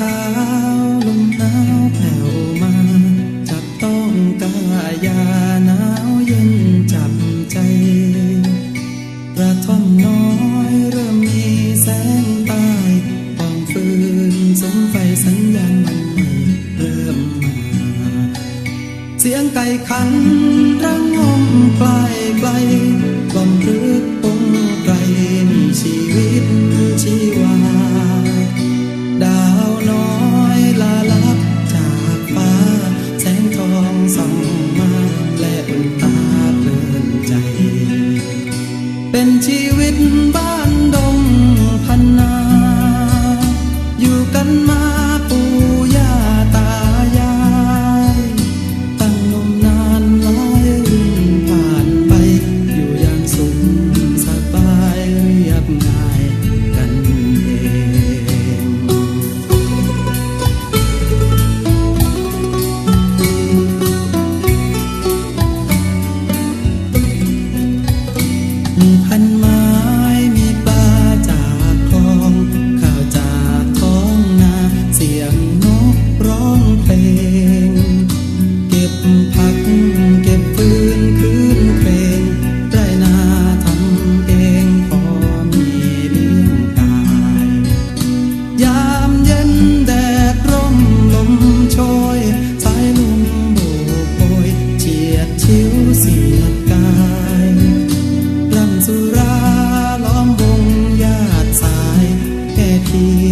ช้าลมหนาวแผ่วมาจับต้องกายาหนาวเย็นจับใจกระท่อมน้อยเริ่มมีแสงตายปองฟืนสมไฟสัญญาณมันใหม่เริ่มมาเสียงไก่ขันรังงมไกลไกลกล่อมรื ชีวิต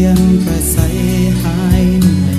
ยงประสัยหายเหนื่อย